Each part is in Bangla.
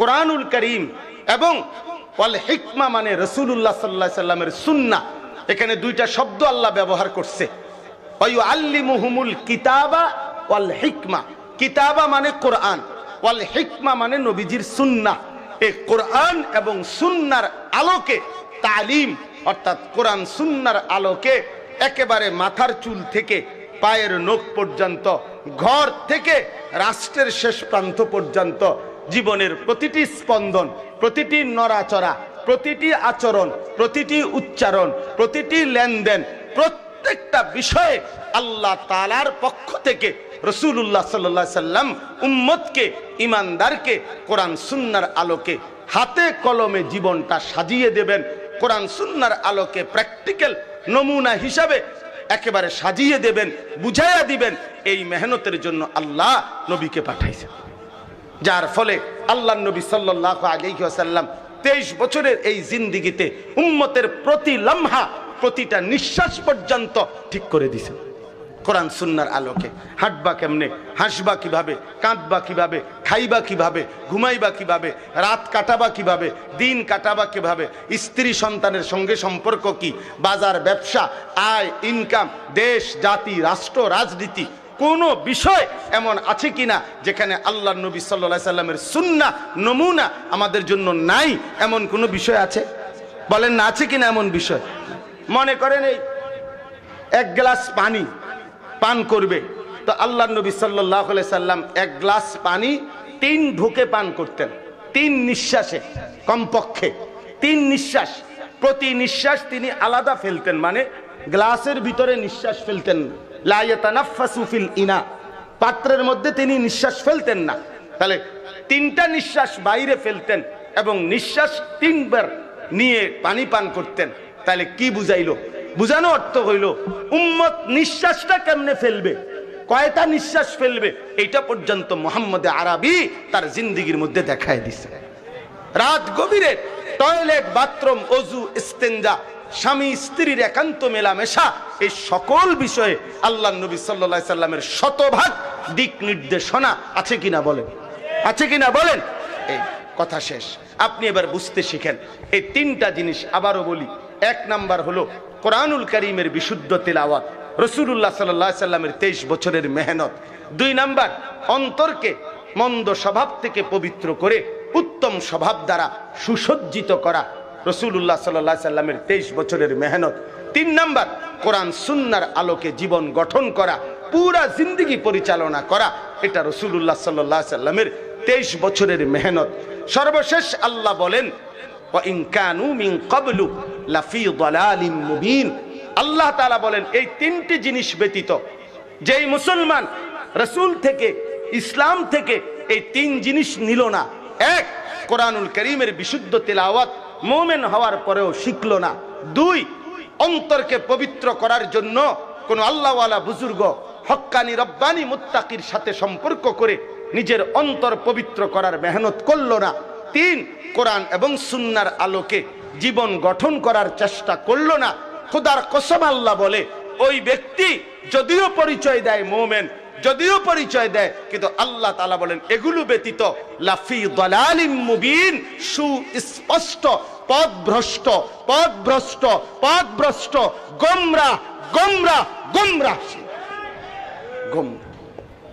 কোরআনুল করিম এবং ওয়াল হিকমা মানে রসুল্লাহ সাল্লাহ সাল্লামের সুন্না। এখানে দুইটা শব্দ আল্লাহ ব্যবহার করছে। ওয়ু আল্লিমুহুমুল কিতাবা ওয়াল হিকমা। কিতাবা মানে কোরআন, ওয়াল হিকমা মানে নবীজির সুন্না। এই কোরআন এবং সুন্নার আলোকে তালিম, অর্থাৎ কোরআন সুন্নার আলোকে একেবারে মাথার চুল থেকে পায়ের নখ পর্যন্ত, ঘর থেকে রাষ্ট্রের শেষ প্রান্ত পর্যন্ত জীবনের প্রতিটি স্পন্দন, প্রতিটি নড়াচড়া, প্রতিটি আচরণ, প্রতিটি উচ্চারণ, প্রতিটি লেনদেন, প্রত্যেকটা বিষয়ে আল্লাহ তালার পক্ষ থেকে রসুল্লাহ সাল্লা সাল্লাম উম্মতকে ইমানদারকে কোরআন সুন্নার আলোকে হাতে কলমে জীবনটা সাজিয়ে দেবেন। কোরআন সুন্নার আলোকে প্র্যাকটিক্যাল নমুনা হিসাবে একেবারে সাজিয়ে দেবেন, বুঝাইয়া দিবেন। এই মেহনতের জন্য আল্লাহ নবীকে পাঠাইছেন। যার ফলে আল্লাহ নবী সাল্লাহ আলিহাসাল্লাম তেইশ বছরের এই জিন্দিগিতে উম্মতের প্রতি লম্হা, প্রতিটা নিঃশ্বাস পর্যন্ত ঠিক করে দিছেন কোরআন সুন্নার আলোকে হাঁটবা কেমনে, হাসবা কীভাবে, কাঁদবা কীভাবে, খাইবা কীভাবে, ঘুমাইবা কীভাবে, রাত কাটাবা কীভাবে, দিন কাটাবা কীভাবে, স্ত্রী সন্তানের সঙ্গে সম্পর্ক কি, বাজার, ব্যবসা, আয় ইনকাম দেশ, জাতি, রাষ্ট্র, রাজনীতি কোনো বিষয় এমন আছে কিনা যেখানে আল্লাহ নবী সাল্লা সাল্লামের সুন্না নমুনা আমাদের জন্য নাই, এমন কোনো বিষয় আছে? বলেন না, আছে কিনা এমন বিষয়? মনে করেন এই এক গ্লাস পানি পান করবে, তো আল্লাহ নবী সাল্লাহ সাল্লাম এক গ্লাস পানি তিন ঢুকে পান করতেন, তিন নিঃশ্বাসে, কমপক্ষে। তিন নিঃশ্বাস, প্রতি নিঃশ্বাস তিনি আলাদা ফেলতেন মানে গ্লাসের ভিতরে নিঃশ্বাস ফেলতেন লাইয়াতানাফাসুফিল ইনা। পাত্রের মধ্যে তিনি নিঃশ্বাস ফেলতেন না। তাহলে তিনটা নিঃশ্বাস বাইরে ফেলতেন এবং নিঃশ্বাস তিনবার নিয়ে পানি পান করতেন। তাহলে কি বুঝাইলো? বুঝানো অর্থ হইল, উম্মত নিঃশ্বাসটা কেমনে ফেলবে? কয়টা নিঃশ্বাস ফেলবে? এইটা পর্যন্ত মোহাম্মদ আরবি তার জিন্দিগির মধ্যে দেখায় দিছে। রাত গভীরে টয়লেট, বাথরুম, অজু, ইস্তেঞ্জা স্বামী স্ত্রীর একান্ত মেলামেশা, এই সকল বিষয়ে আল্লাহ নবী সাল্লা সাল্লামের শতভাগ দিক নির্দেশনা আছে কিনা বলেন? আছে কিনা বলেন? এই কথা শেষ। আপনি এবার বুঝতে শিখেন। এই তিনটা জিনিস আবারও বলি। এক নাম্বার হলো কোরআনুল করিমের বিশুদ্ধ তেলাওয়াত। রসুল্লাহ সাল্লাহ সাল্লামের তেইশ বছরের মেহনত। দুই নাম্বার, অন্তরকে মন্দ স্বভাব থেকে পবিত্র করে উত্তম স্বভাব দ্বারা সুসজ্জিত করা। রসুল্লাহ সাল্লা সাল্লামের তেইশ বছরের মেহনত। তিন নাম্বার, কোরআন সুন্নার আলোকে জীবন গঠন করা, পুরা জিন্দিগি পরিচালনা করা, এটা রসুল্লাহ সাল্লাহ সাল্লামের তেইশ বছরের মেহনত। সর্বশেষ আল্লাহ বলেন আল্লাহ তালা বলেন, এই তিনটি জিনিস ব্যতীত যেই মুসলমান রসুল থেকে, ইসলাম থেকে এই তিন জিনিস নিল না। এক, কোরআনুল করিমের বিশুদ্ধ তেলাওয়াত মোমেন হওয়ার পরেও শিখল না। দুই, অন্তরকে পবিত্র করার জন্য কোন আল্লাহওয়ালা বুজুর্গ হক্কানি রব্বানি মুত্তাকির সাথে সম্পর্ক করে নিজের অন্তর পবিত্র করার মেহনত করল না। তিন, কোরআন এবং সুন্নার আলোকে জীবন গঠন করার চেষ্টা করল না। খুদার কসম আল্লাহ বলে, ওই ব্যক্তি যদিও পরিচয় দেয় মোমেন যদিও পরিচয় দেয়, কিন্তু আল্লাহ তালা বলেন, এগুলো ব্যতীত লাফি দলালিম মুবিন, সুস্পষ্ট, পথভ্রষ্ট পথভ্রষ্ট পথভ্রষ্ট, গোমরা গোমরা গোমরা। গম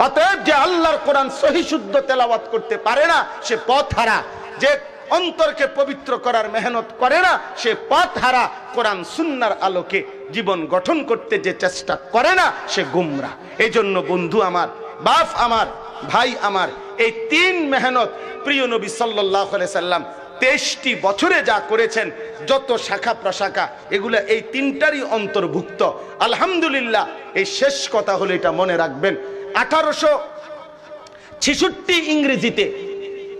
অতএব যে আল্লাহর কোরআন সহি শুদ্ধ তেলাওয়াত করতে পারে না, সে পথ হারা যে অন্তরকে পবিত্র করার মেহনত করে না, সে পথ হারা কোরআন সুন্নার আলোকে জীবন গঠন করতে যে চেষ্টা করে না, সে গুমরা। এই জন্য বন্ধু আমার, বাপ আমার, ভাই আমার, এই তিন মেহনত প্রিয় নবী সাল্লাহ সাল্লাম তেইশটি বছরে যা করেছেন, যত শাখা প্রশাখা, এগুলো এই তিনটারই অন্তর্ভুক্ত। আলহামদুলিল্লাহ, এই শেষ কথা হলো এটা মনে রাখবেন। আঠারোশো ছেষট্টি ইংরেজিতে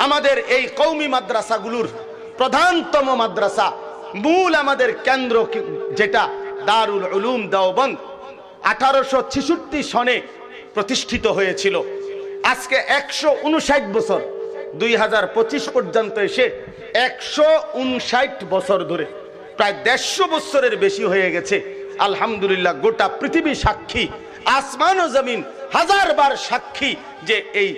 আমাদের এই কৌমি মাদ্রাসাগুলোর প্রধানতম মাদ্রাসা, মূল আমাদের কেন্দ্র যেটা দারুল উলুম দেওবন্দ, আঠারোশো ছেষট্টি সনে প্রতিষ্ঠিত হয়েছিল। আজকে একশো উনষাট বছর, দুই হাজার পঁচিশ পর্যন্ত এসে একশো উনষাট বছর ধরে, প্রায় দেড়শো বছরের বেশি হয়ে গেছে। আলহামদুলিল্লাহ, গোটা পৃথিবী সাক্ষী, আসমান ও জমিন হাজার বার সাক্ষী যে এই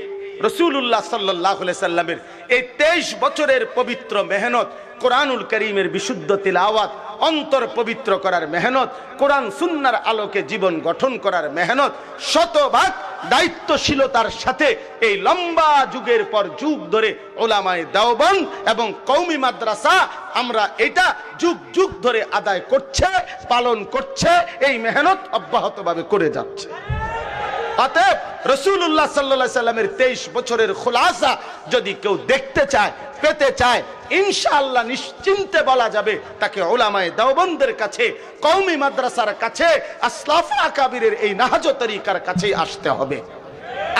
রসুল্লাহ সাল্লাহ সাল্লামের এই তেইশ বছরের পবিত্র মেহনত, কোরআনুল করিমের বিশুদ্ধ তিলাওয়াত, অন্তর পবিত্র করার মেহনত, কোরআন সুন্নার আলোকে জীবন গঠন করার মেহনত, শতভাগ দায়িত্বশীলতার সাথে এই লম্বা যুগের পর যুগ ধরে ওলামায় দাওবন এবং কৌমি মাদ্রাসা আমরা এটা যুগ যুগ ধরে আদায় করছে, পালন করছে, এই মেহনত অব্যাহতভাবে করে যাচ্ছে। অতএব রসুল্লাহ সাল্লা সাল্লামের তেইশ বছরের খোলাসা যদি কেউ দেখতে চায়, পেতে চায় নিশ্চিন্তে বলা যাবে তাকে ওলামায় দেওবন্দের কাছে কৌমি মাদ্রাসার কাছে, আসলাফ এই নাহাজ তরিকার কাছেই আসতে হবে।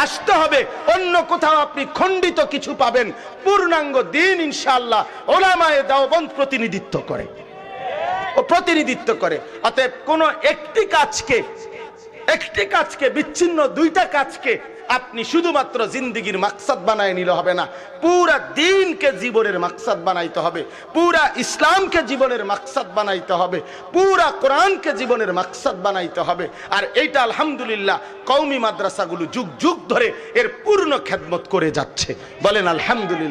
আসতে হবে। অন্য কোথাও আপনি খণ্ডিত কিছু পাবেন। পূর্ণাঙ্গ দিন ইনশাআল্লাহ ওলামায় দেওবন্দ প্রতিনিধিত্ব করে। ও প্রতিনিধিত্ব করে। অতএব কোন একটি কাজকে একটি কাজকে, বিচ্ছিন্ন দুইটা কাজকে আপনি শুধুমাত্র জিন্দিগির মাকসাদ বানায় নিলে হবে না। পুরা দিনকে জীবনের মাকসাদ বানাইতে হবে। পুরা ইসলামকে জীবনের মাকসাদ বানাইতে হবে। পুরা কোরআনকে জীবনের মাকসাদ বানাইতে হবে। আর এইটা আলহামদুলিল্লাহ কৌমি মাদ্রাসাগুলো যুগ যুগ ধরে এর পূর্ণ খেদমত করে যাচ্ছে। বলেন আলহামদুলিল্লাহ।